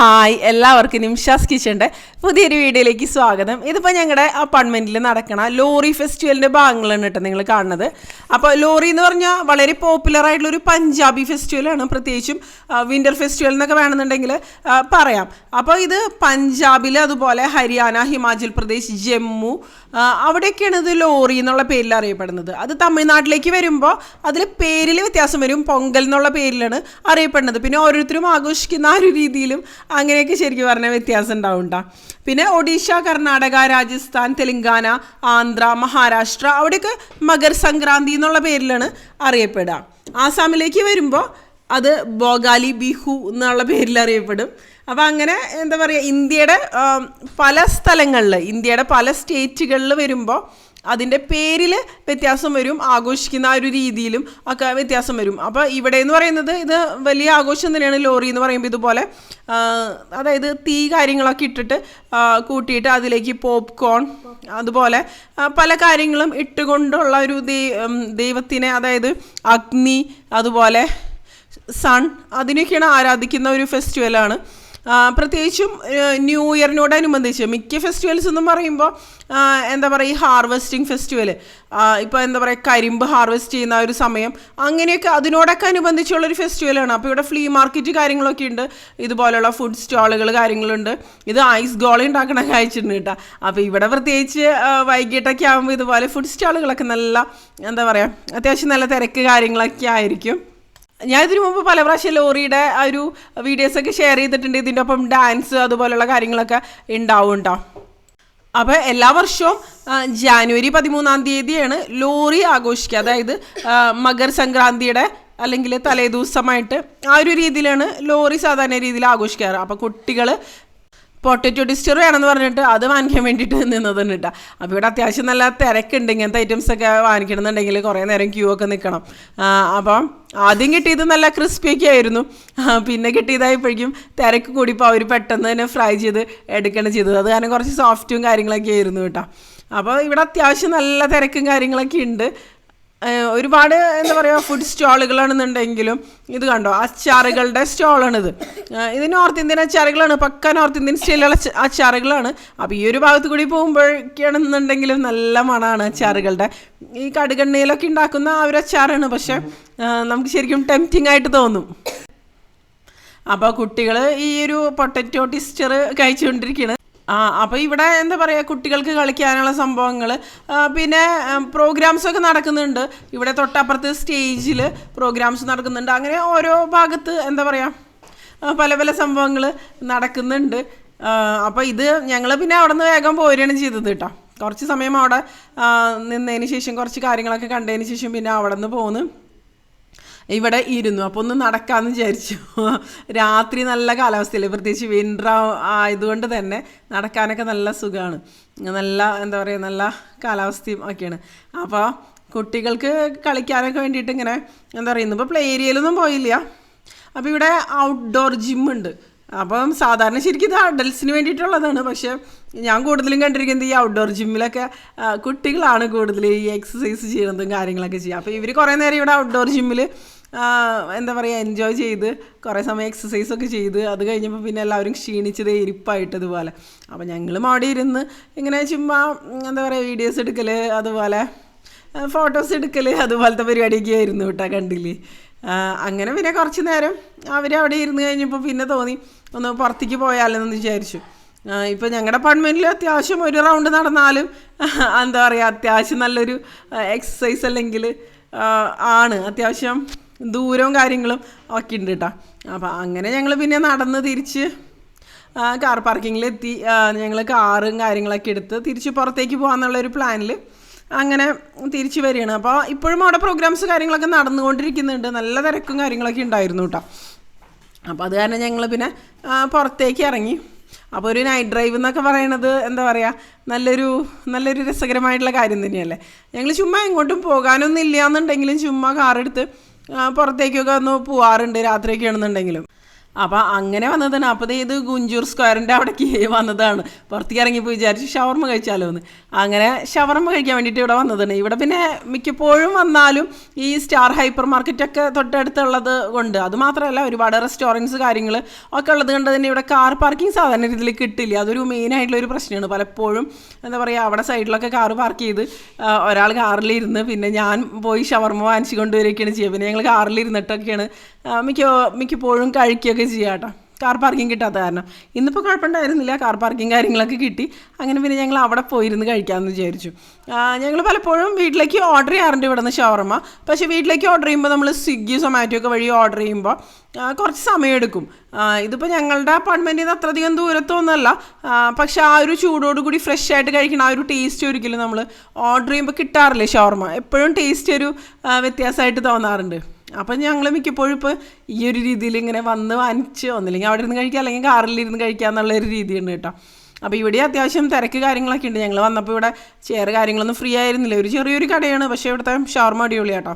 Hi എല്ലാവർക്കും നിംഷാസ് കിച്ചന്റെ പുതിയൊരു വീഡിയോയിലേക്ക് സ്വാഗതം. ഇതിപ്പോൾ ഞങ്ങളുടെ അപ്പാർട്ട്മെന്റിൽ നടക്കണ ലോറി ഫെസ്റ്റിവലിന്റെ ഭാഗങ്ങളാണ് കേട്ടോ നിങ്ങൾ കാണുന്നത്. അപ്പോൾ ലോറി എന്ന് പറഞ്ഞാൽ വളരെ പോപ്പുലർ ആയിട്ടുള്ള ഒരു പഞ്ചാബി ഫെസ്റ്റിവലാണ് പ്രത്യേകിച്ചും വിന്റർ ഫെസ്റ്റിവൽ എന്നൊക്കെ വേണമെന്നുണ്ടെങ്കിൽ പറയാം. അപ്പോൾ ഇത് പഞ്ചാബിൽ അതുപോലെ ഹരിയാന ഹിമാചൽ പ്രദേശ് ജമ്മു അവിടെയൊക്കെയാണ് ഇത് ലോറി എന്നുള്ള പേരിൽ അറിയപ്പെടുന്നത്. അത് തമിഴ്നാട്ടിലേക്ക് വരുമ്പോൾ അതിൽ പേരിൽ വ്യത്യാസം വരും. പൊങ്കൽ എന്നുള്ള പേരിലാണ് അറിയപ്പെടുന്നത്. പിന്നെ ഓരോരുത്തരും ആഘോഷിക്കുന്ന ആ ഒരു രീതിയിലും അങ്ങനെയൊക്കെ ശരിക്കും പറഞ്ഞാൽ വ്യത്യാസം ഉണ്ടാവും. പിന്നെ ഒഡീഷ കർണാടക രാജസ്ഥാൻ തെലങ്കാന ആന്ധ്ര മഹാരാഷ്ട്ര അവിടെയൊക്കെ മകർ സംക്രാന്തി എന്നുള്ള പേരിലാണ് അറിയപ്പെടുക. ആസാമിലേക്ക് വരുമ്പോൾ അത് ബോഗാലി ബിഹു എന്നുള്ള പേരിൽ അറിയപ്പെടും. അപ്പോൾ അങ്ങനെ എന്താ പറയുക ഇന്ത്യയുടെ പല സ്ഥലങ്ങളിൽ ഇന്ത്യയുടെ പല സ്റ്റേറ്റുകളിൽ വരുമ്പോൾ അതിന്റെ പേരിൽ വ്യത്യാസം വരും ആഘോഷിക്കുന്ന ആ ഒരു രീതിയിലും ഒക്കെ വ്യത്യാസം വരും. അപ്പോൾ ഇവിടെ എന്ന് പറയുന്നത് ഇത് വലിയ ആഘോഷം തന്നെയാണ് ലോറി എന്ന് പറയുമ്പോൾ ഇതുപോലെ അതായത് തീ കാര്യങ്ങളൊക്കെ ഇട്ടിട്ട് കൂട്ടിയിട്ട് അതിലേക്ക് പോപ്കോൺ അതുപോലെ പല കാര്യങ്ങളും ഇട്ടുകൊണ്ടുള്ള ഒരു ദൈവത്തിനെ അതായത് അഗ്നി അതുപോലെ സൺ അതിനൊക്കെയാണ് ആരാധിക്കുന്ന ഒരു ഫെസ്റ്റിവലാണ് പ്രത്യേകിച്ചും ന്യൂ ഇയറിനോടനുബന്ധിച്ച് മിക്ക ഫെസ്റ്റിവൽസ് എന്ന് പറയുമ്പോൾ എന്താ പറയുക ഈ ഹാർവെസ്റ്റിംഗ് ഫെസ്റ്റിവൽ ഇപ്പോൾ എന്താ പറയുക കരിമ്പ് ഹാർവെസ്റ്റ് ചെയ്യുന്ന ഒരു സമയം അങ്ങനെയൊക്കെ അതിനോടൊക്കെ അനുബന്ധിച്ചുള്ളൊരു ഫെസ്റ്റിവലാണ്. അപ്പോൾ ഇവിടെ ഫ്ലീ മാർക്കറ്റ് കാര്യങ്ങളൊക്കെ ഉണ്ട്. ഇതുപോലെയുള്ള ഫുഡ് സ്റ്റാളുകൾ കാര്യങ്ങളുണ്ട്. ഇത് ഐസ് ഗോള ഉണ്ടാക്കണ കഴിച്ചിട്ടുണ്ട് കേട്ടോ. അപ്പോൾ ഇവിടെ പ്രത്യേകിച്ച് വൈകിട്ടൊക്കെ ആകുമ്പോൾ ഇതുപോലെ ഫുഡ് സ്റ്റാളുകളൊക്കെ നല്ല എന്താ പറയുക അത്യാവശ്യം നല്ല തിരക്ക് കാര്യങ്ങളൊക്കെ ആയിരിക്കും. ഞാൻ ഇതിനു മുമ്പ് പല പ്രാവശ്യം ലോറിയുടെ ആ ഒരു വീഡിയോസൊക്കെ ഷെയർ ചെയ്തിട്ടുണ്ട്. ഇതിന്റെ ഒപ്പം ഡാൻസ് അതുപോലെയുള്ള കാര്യങ്ങളൊക്കെ ഉണ്ടാവും കേട്ടോ അപ്പോൾ എല്ലാ വർഷവും ജാനുവരി പതിമൂന്നാം തീയതിയാണ് ലോറി ആഘോഷിക്കുക. അതായത് മകർ സംക്രാന്തിയുടെ അല്ലെങ്കിൽ തലേദിവസമായിട്ട് ആ ഒരു രീതിയിലാണ് ലോറി സാധാരണ രീതിയിൽ ആഘോഷിക്കാറ്. അപ്പോൾ കുട്ടികൾ പൊട്ടറ്റോ ടിസ്റ്റർ വേണമെന്ന് പറഞ്ഞിട്ട് അത് വാങ്ങിക്കാൻ വേണ്ടിയിട്ട് നിന്നതാണ് കേട്ടോ. അപ്പോൾ ഇവിടെ അത്യാവശ്യം നല്ല തിരക്കുണ്ട് ഇങ്ങനത്തെ ഐറ്റംസ് ഒക്കെ വാങ്ങിക്കണമെന്നുണ്ടെങ്കിൽ കുറേ നേരം ക്യൂ ഒക്കെ നിൽക്കണം. അപ്പം ആദ്യം കിട്ടിയത് നല്ല ക്രിസ്പിയൊക്കെ ആയിരുന്നു. പിന്നെ കിട്ടിയതായപ്പോഴേക്കും തിരക്ക് കൂടിയപ്പോൾ അവർ പെട്ടെന്ന് തന്നെ ഫ്രൈ ചെയ്ത് എടുക്കണം ചെയ്തത്. അത് കാരണം കുറച്ച് സോഫ്റ്റും കാര്യങ്ങളൊക്കെ ആയിരുന്നു കേട്ടോ. അപ്പോൾ ഇവിടെ അത്യാവശ്യം നല്ല തിരക്കും കാര്യങ്ങളൊക്കെ ഉണ്ട്. ഒരുപാട് എന്താ പറയുക ഫുഡ് സ്റ്റാളുകളാണെന്നുണ്ടെങ്കിലും ഇത് കണ്ടോ അച്ചാറുകളുടെ സ്റ്റാളാണിത്. ഇത് നോർത്ത് ഇന്ത്യൻ അച്ചാറുകളാണ് പക്ക നോർത്ത് ഇന്ത്യൻ സ്റ്റൈലുള്ള അച്ചാറുകളാണ്. അപ്പോൾ ഈ ഒരു ഭാഗത്ത് കൂടി പോകുമ്പോഴൊക്കെയാണെന്നുണ്ടെങ്കിലും നല്ല മണമാണ് അച്ചാറുകളുടെ. ഈ കടുകെണ്ണയിലൊക്കെ ഉണ്ടാക്കുന്ന ആ ഒരു അച്ചാറാണ് പക്ഷെ നമുക്ക് ശരിക്കും ടെംപ്റ്റിംഗ് ആയിട്ട് തോന്നും. അപ്പോൾ കുട്ടികൾ ഈ ഒരു പൊട്ടറ്റോ ടിസ്റ്റർ കഴിച്ചുകൊണ്ടിരിക്കുകയാണ് ആ അപ്പോൾ ഇവിടെ എന്താ പറയുക കുട്ടികൾക്ക് കളിക്കാനുള്ള സംഭവങ്ങൾ പിന്നെ പ്രോഗ്രാംസ് ഒക്കെ നടക്കുന്നുണ്ട്. ഇവിടെ തൊട്ടപ്പുറത്ത് സ്റ്റേജിൽ പ്രോഗ്രാംസ് നടക്കുന്നുണ്ട്. അങ്ങനെ ഓരോ ഭാഗത്ത് എന്താ പറയുക പല പല സംഭവങ്ങൾ നടക്കുന്നുണ്ട്. അപ്പോൾ ഇത് ഞങ്ങൾ പിന്നെ അവിടെ നിന്ന് വേഗം പോരുകയാണ് ചെയ്തത് കേട്ടോ. കുറച്ച് സമയം അവിടെ നിന്നതിന് ശേഷം കുറച്ച് കാര്യങ്ങളൊക്കെ കണ്ടതിന് ശേഷം പിന്നെ അവിടെ നിന്ന് പോന്ന്. ഇവിടെ ഇരുന്നു. അപ്പോൾ ഒന്ന് നടക്കാമെന്ന് വിചാരിച്ചു. രാത്രി നല്ല കാലാവസ്ഥയിൽ പ്രത്യേകിച്ച് വിന്റർ ആയതുകൊണ്ട് തന്നെ നടക്കാനൊക്കെ നല്ല സുഖമാണ് നല്ല എന്താ പറയുക നല്ല കാലാവസ്ഥയും ഒക്കെയാണ്. അപ്പോൾ കുട്ടികൾക്ക് കളിക്കാനൊക്കെ വേണ്ടിയിട്ട് ഇങ്ങനെ എന്താ പറയുക ഇപ്പോൾ പ്ലേ ഏരിയയിലൊന്നും പോയില്ല. അപ്പോൾ ഇവിടെ ഔട്ട്ഡോർ ജിമ്മുണ്ട് അപ്പം സാധാരണ ശരിക്കും ഇത് അഡൽസിന് വേണ്ടിയിട്ടുള്ളതാണ്. പക്ഷേ ഞാൻ കൂടുതലും കണ്ടിരിക്കുന്നത് ഈ ഔട്ട്ഡോർ ജിമ്മിലൊക്കെ കുട്ടികളാണ് കൂടുതൽ ഈ എക്സസൈസ് ചെയ്യുന്നതും കാര്യങ്ങളൊക്കെ ചെയ്യുക. അപ്പോൾ ഇവർ കുറേ നേരം ഇവിടെ ഔട്ട്ഡോർ ജിമ്മിൽ എന്താ പറയുക എൻജോയ് ചെയ്ത് കുറേ സമയം എക്സസൈസ് ഒക്കെ ചെയ്ത് അത് കഴിഞ്ഞപ്പോൾ പിന്നെ എല്ലാവരും ക്ഷീണിച്ചത് ഇരിപ്പായിട്ട് അതുപോലെ അപ്പോൾ ഞങ്ങളും അവിടെ ഇരുന്ന് ഇങ്ങനെ ചുമ്മാ എന്താ പറയുക വീഡിയോസ് എടുക്കൽ അതുപോലെ ഫോട്ടോസ് എടുക്കൽ അതുപോലത്തെ പരിപാടിയൊക്കെ ആയിരുന്നു കേട്ടോ കണ്ടില്ലേ അങ്ങനെ പിന്നെ കുറച്ച് നേരം അവർ അവിടെ ഇരുന്ന് കഴിഞ്ഞപ്പോൾ പിന്നെ തോന്നി ഒന്ന് പുറത്തേക്ക് പോയാലെന്ന് വിചാരിച്ചു. ഇപ്പോൾ ഞങ്ങളുടെ അപ്പാർട്ട്മെന്റിൽ അത്യാവശ്യം ഒരു റൗണ്ട് നടന്നാലും എന്താ പറയുക അത്യാവശ്യം നല്ലൊരു എക്സസൈസ് അല്ലെങ്കിൽ ആണ്. അത്യാവശ്യം ദൂരവും കാര്യങ്ങളും ഒക്കെ ഉണ്ട് കേട്ടോ അപ്പോൾ അങ്ങനെ ഞങ്ങൾ പിന്നെ നടന്ന് തിരിച്ച് കാർ പാർക്കിങ്ങിലെത്തി ഞങ്ങൾ കാറും കാര്യങ്ങളൊക്കെ എടുത്ത് തിരിച്ച് പുറത്തേക്ക് പോകാമെന്നുള്ളൊരു പ്ലാനിൽ അങ്ങനെ തിരിച്ചു വരികയാണ്. അപ്പോൾ ഇപ്പോഴും അവിടെ പ്രോഗ്രാംസ് കാര്യങ്ങളൊക്കെ നടന്നുകൊണ്ടിരിക്കുന്നുണ്ട്. നല്ല തിരക്കും കാര്യങ്ങളൊക്കെ ഉണ്ടായിരുന്നു കേട്ടോ അപ്പോൾ അത് കാരണം ഞങ്ങൾ പിന്നെ പുറത്തേക്ക് ഇറങ്ങി. അപ്പോൾ ഒരു നൈറ്റ് ഡ്രൈവ് എന്നൊക്കെ പറയണത് എന്താ പറയുക നല്ലൊരു നല്ലൊരു രസകരമായിട്ടുള്ള കാര്യം തന്നെയല്ലേ? ഞങ്ങൾ ചുമ്മാ എങ്ങോട്ടും പോകാനൊന്നും ഇല്ല എന്നുണ്ടെങ്കിലും ചുമ്മാ കാറെടുത്ത് പുറത്തേക്കൊക്കെ ഒന്ന് പോവാറുണ്ട് രാത്രിയൊക്കെ ആണെന്നുണ്ടെങ്കിലും. അപ്പോൾ അങ്ങനെ വന്നതാണ് അപ്പോൾ ഇത് ഗുഞ്ചൂർ സ്ക്വയറിന്റെ അവിടേക്ക് വന്നതാണ്. പുറത്തേക്ക് ഇറങ്ങിപ്പോയി വിചാരിച്ചു ഷവർമ്മ കഴിച്ചാലോ എന്ന് അങ്ങനെ ഷവർമ്മ കഴിക്കാൻ വേണ്ടിയിട്ട് ഇവിടെ വന്നതാണ്. ഇവിടെ പിന്നെ മിക്കപ്പോഴും വന്നാലും ഈ സ്റ്റാർ ഹൈപ്പർ മാർക്കറ്റൊക്കെ തൊട്ടടുത്തുള്ളത് കൊണ്ട്. അതുമാത്രമല്ല ഒരുപാട് റെസ്റ്റോറന്റ്സ് കാര്യങ്ങൾ ഒക്കെ ഉള്ളത് കൊണ്ട് തന്നെ ഇവിടെ കാർ പാർക്കിംഗ് സാധാരണ രീതിയിൽ കിട്ടില്ല. അതൊരു മെയിൻ ആയിട്ടുള്ള ഒരു പ്രശ്നമാണ്. പലപ്പോഴും എന്താ പറയുക അവിടെ സൈഡിലൊക്കെ കാർ പാർക്ക് ചെയ്ത് ഒരാൾ കാറിലിരുന്ന് പിന്നെ ഞാൻ പോയി ഷവർമ്മ വാങ്ങിച്ചു കൊണ്ടുവരികയൊക്കെയാണ് ചെയ്യുക. പിന്നെ ഞങ്ങൾ കാറിലിരുന്നിട്ടൊക്കെയാണ് മിക്ക മിക്കപ്പോഴും കഴിക്കുകയൊക്കെ ചെയ്യാം കേട്ടോ. കാർ പാർക്കിംഗ് കിട്ടാത്ത കാരണം. ഇന്നിപ്പോൾ കുഴപ്പമുണ്ടായിരുന്നില്ല. കാർ പാർക്കിംഗ് കാര്യങ്ങളൊക്കെ കിട്ടി. അങ്ങനെ പിന്നെ ഞങ്ങൾ അവിടെ പോയിരുന്ന് കഴിക്കാമെന്ന് വിചാരിച്ചു. ഞങ്ങൾ പലപ്പോഴും വീട്ടിലേക്ക് ഓർഡർ ചെയ്യാറുണ്ട് ഇവിടെ നിന്ന് ഷവർമ്മ. പക്ഷേ വീട്ടിലേക്ക് ഓർഡർ ചെയ്യുമ്പോൾ നമ്മൾ സ്വിഗ്ഗി സൊമാറ്റോ ഒക്കെ വഴി ഓർഡർ ചെയ്യുമ്പോൾ കുറച്ച് സമയമെടുക്കും ഇതിപ്പോൾ ഞങ്ങളുടെ അപ്പാർട്ട്മെന്റിൽ നിന്ന് അത്രയധികം ദൂരത്തൊന്നുമല്ല. പക്ഷേ ആ ഒരു ചൂടോട് കൂടി ഫ്രഷ് ആയിട്ട് കഴിക്കണം ആ ഒരു ടേസ്റ്റ് ഒരിക്കലും നമ്മൾ ഓർഡർ ചെയ്യുമ്പോൾ കിട്ടാറില്ലേ ഷവർമ്മ. എപ്പോഴും ടേസ്റ്റ് ഒരു വ്യത്യാസമായിട്ട് തോന്നാറുണ്ട്. അപ്പം ഞങ്ങൾ മിക്കപ്പോഴും ഇപ്പോൾ ഈ ഒരു രീതിയിൽ ഇങ്ങനെ വന്ന് വാങ്ങിച്ച് ഒന്നില്ലെങ്കിൽ അവിടെ ഇരുന്ന് കഴിക്കുക അല്ലെങ്കിൽ കാറിലിരുന്ന് കഴിക്കുക എന്നുള്ള ഒരു രീതിയുണ്ട് കേട്ടോ. അപ്പോൾ ഇവിടെ അത്യാവശ്യം തിരക്ക് കാര്യങ്ങളൊക്കെ ഉണ്ട്. ഞങ്ങൾ വന്നപ്പോൾ ഇവിടെ ചെയർ കാര്യങ്ങളൊന്നും ഫ്രീ ആയിരുന്നില്ല. ഒരു ചെറിയൊരു കടയാണ് പക്ഷേ ഇവിടുത്തെ ഷവർമ അടിപൊളി കേട്ടോ.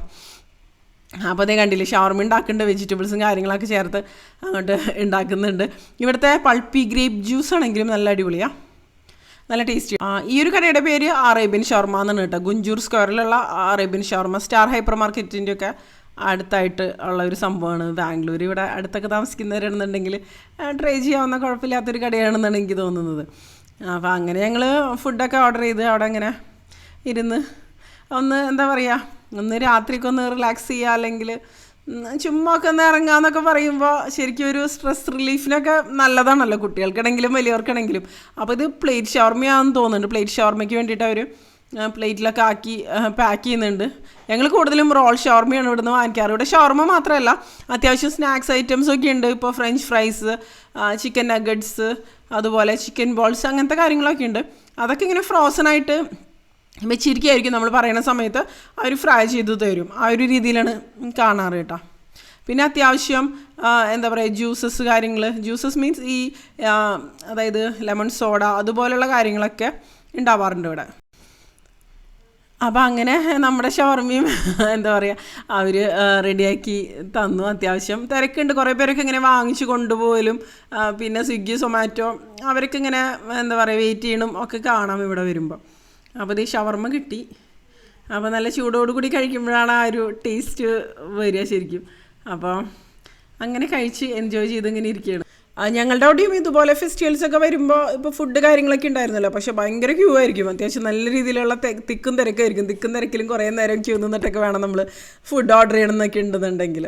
അപ്പോൾ അതേ കണ്ടില്ലേ ഷവർമ ഉണ്ടാക്കുന്നുണ്ട് വെജിറ്റബിൾസും കാര്യങ്ങളൊക്കെ ചേർത്ത് അങ്ങോട്ട് ഉണ്ടാക്കുന്നുണ്ട്. ഇവിടുത്തെ പൾപ്പി ഗ്രേപ്പ് ജ്യൂസ് ആണെങ്കിലും നല്ല അടിപൊളിയാണ് നല്ല ടേസ്റ്റി. ഈ ഒരു കടയുടെ പേര് അറേബ്യൻ ഷവർമ എന്നാണ് കേട്ടോ. ഗുഞ്ചൂർ സ്ക്വയറിലുള്ള അറേബ്യൻ ഷവർമ. സ്റ്റാർ ഹൈപ്പർ മാർക്കറ്റിന്റെ ഒക്കെ അടുത്തായിട്ട് ഉള്ള ഒരു സംഭവമാണ്. ബാംഗ്ലൂർ ഇവിടെ അടുത്തൊക്കെ താമസിക്കുന്നവരാണെന്നുണ്ടെങ്കിൽ ട്രൈ ചെയ്യാവുന്ന കുഴപ്പമില്ലാത്തൊരു കടയാണെന്നാണ് എനിക്ക് തോന്നുന്നത്. അപ്പോൾ അങ്ങനെ ഞങ്ങൾ ഫുഡൊക്കെ ഓർഡർ ചെയ്ത് അവിടെ അങ്ങനെ ഇരുന്ന് ഒന്ന് എന്താ പറയുക ഒന്ന് രാത്രിക്ക് ഒന്ന് റിലാക്സ് ചെയ്യുക അല്ലെങ്കിൽ ചുമ്മാ ഒക്കെ ഒന്ന് ഇറങ്ങാന്നൊക്കെ പറയുമ്പോൾ ശരിക്കും ഒരു സ്ട്രെസ് റിലീഫിനൊക്കെ നല്ലതാണല്ലോ കുട്ടികൾക്കാണെങ്കിലും വലിയവർക്കാണെങ്കിലും. അപ്പോൾ ഇത് പ്ലേറ്റ് ഷവർമയാണെന്ന് തോന്നുന്നുണ്ട്. പ്ലേറ്റ് ഷവർമയ്ക്ക് വേണ്ടിയിട്ട് അവർ പ്ലേറ്റിലൊക്കെ ആക്കി പാക്ക് ചെയ്യുന്നുണ്ട്. ഞങ്ങൾ കൂടുതലും റോൾ ഷവർമയാണ് ഇവിടുന്ന് വാങ്ങിക്കാറ്. ഇവിടെ ഷവർമ മാത്രമല്ല അത്യാവശ്യം സ്നാക്സ് ഐറ്റംസ് ഒക്കെ ഉണ്ട്. ഇപ്പോൾ ഫ്രഞ്ച് ഫ്രൈസ് ചിക്കൻ നഗറ്റ്സ് അതുപോലെ ചിക്കൻ ബോൾസ് അങ്ങനത്തെ കാര്യങ്ങളൊക്കെ ഉണ്ട്. അതൊക്കെ ഇങ്ങനെ ഫ്രോസൺ ആയിട്ട് വെച്ചിരിക്കുകയായിരിക്കും നമ്മൾ പറയുന്ന സമയത്ത്. അവർ ഫ്രൈ ചെയ്ത് തരും. ആ ഒരു രീതിയിലാണ് കാണാറ് കേട്ടോ. പിന്നെ അത്യാവശ്യം എന്താ പറയുക ജ്യൂസസ് കാര്യങ്ങൾ ജ്യൂസസ് മീൻസ് ഈ അതായത് ലെമൺ സോഡ അതുപോലെയുള്ള കാര്യങ്ങളൊക്കെ ഉണ്ടാവാറുണ്ട് ഇവിടെ. അപ്പം അങ്ങനെ നമ്മുടെ ഷവർമയും എന്താ പറയുക അവർ റെഡിയാക്കി തന്നു അത്യാവശ്യം. തിരക്കുണ്ട്. കുറേ പേരൊക്കെ ഇങ്ങനെ വാങ്ങിച്ചു കൊണ്ടുപോകലും പിന്നെ സ്വിഗ്ഗി സൊമാറ്റോ അവർക്ക് ഇങ്ങനെ എന്താ പറയുക വെയിറ്റ് ചെയ്യണം ഒക്കെ കാണാം ഇവിടെ വരുമ്പോൾ അപ്പോൾ ഈ ഷവർമ കിട്ടി. അപ്പോൾ നല്ല ചൂടോടുകൂടി കഴിക്കുമ്പോഴാണ് ആ ഒരു ടേസ്റ്റ് വരിക ശരിക്കും. അപ്പോൾ അങ്ങനെ കഴിച്ച് എൻജോയ് ചെയ്ത് ഇങ്ങനെ ഇരിക്കുകയാണ്. ഞങ്ങളുടെ അവിടെയും ഇതുപോലെ ഫെസ്റ്റിവൽസ് ഒക്കെ വരുമ്പോൾ ഇപ്പോൾ ഫുഡ് കാര്യങ്ങളൊക്കെ ഉണ്ടായിരുന്നല്ലോ. പക്ഷെ ഭയങ്കര ക്യൂ ആയിരിക്കും. അത്യാവശ്യം നല്ല രീതിയിലുള്ള തിക്കും തിരക്കായിരിക്കും. തിക്കും തിരക്കിലും കുറേ നേരം ക്യൂ നിന്നിട്ടൊക്കെ വേണം നമ്മൾ ഫുഡ് ഓർഡർ ചെയ്യണമെന്നൊക്കെ ഉണ്ടെന്നുണ്ടെങ്കിൽ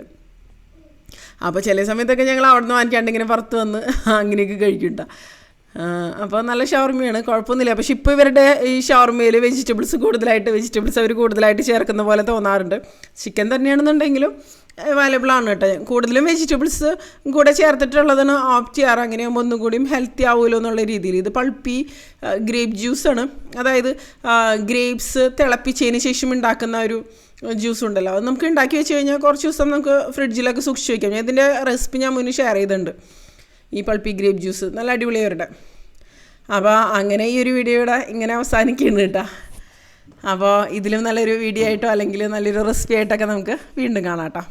അപ്പോൾ ചില സമയത്തൊക്കെ ഞങ്ങൾ അവിടെ നിന്ന് വാങ്ങിക്കാണ്ട് പുറത്ത് വന്ന് അങ്ങനെയൊക്കെ കഴിക്കണ്ട അപ്പോൾ നല്ല ഷവർമയാണ്. കുഴപ്പമൊന്നുമില്ല. പക്ഷെ ഇപ്പോൾ ഇവരുടെ ഈ ഷവർമയിൽ വെജിറ്റബിൾസ് കൂടുതലായിട്ട് വെജിറ്റബിൾസ് അവർ കൂടുതലായിട്ട് ചേർക്കുന്ന പോലെ തോന്നാറുണ്ട്. ചിക്കൻ തന്നെയാണെന്നുണ്ടെങ്കിലും അവൈലബിൾ ആണ് കേട്ടോ. കൂടുതലും വെജിറ്റബിൾസ് കൂടെ ചേർത്തിട്ടുള്ളതാണ് ഓപ്റ്റ് ചെയ്യാറ്. അങ്ങനെയാകുമ്പോൾ ഒന്നും കൂടിയും ഹെൽത്തി ആവുമല്ലോ എന്നുള്ള രീതിയിൽ. ഇത് പൾപ്പി ഗ്രേപ്പ് ജ്യൂസാണ് അതായത് ഗ്രേപ്സ് തിളപ്പിച്ചതിന് ശേഷം ഉണ്ടാക്കുന്ന ഒരു ജ്യൂസ് ഉണ്ടല്ലോ. അത് നമുക്ക് ഉണ്ടാക്കി വെച്ച് കഴിഞ്ഞാൽ കുറച്ച് ദിവസം നമുക്ക് ഫ്രിഡ്ജിലൊക്കെ സൂക്ഷിച്ച് വയ്ക്കാം ഞാൻ ഇതിന്റെ റെസിപ്പി ഞാൻ മുന്നേ ഷെയർ ചെയ്തിട്ടുണ്ട്. ഈ പൾപ്പി ഗ്രേപ്പ് ജ്യൂസ് നല്ല അടിപൊളിയാവരുടെ അപ്പോൾ അങ്ങനെ ഈ ഒരു വീഡിയോയുടെ ഇങ്ങനെ അവസാനിക്കുന്നുണ്ട് കേട്ടോ. അപ്പോൾ ഇതിലും നല്ലൊരു വീഡിയോ ആയിട്ടോ അല്ലെങ്കിൽ നല്ലൊരു റെസിപ്പി ആയിട്ടൊക്കെ നമുക്ക് വീണ്ടും കാണാം കേട്ടോ.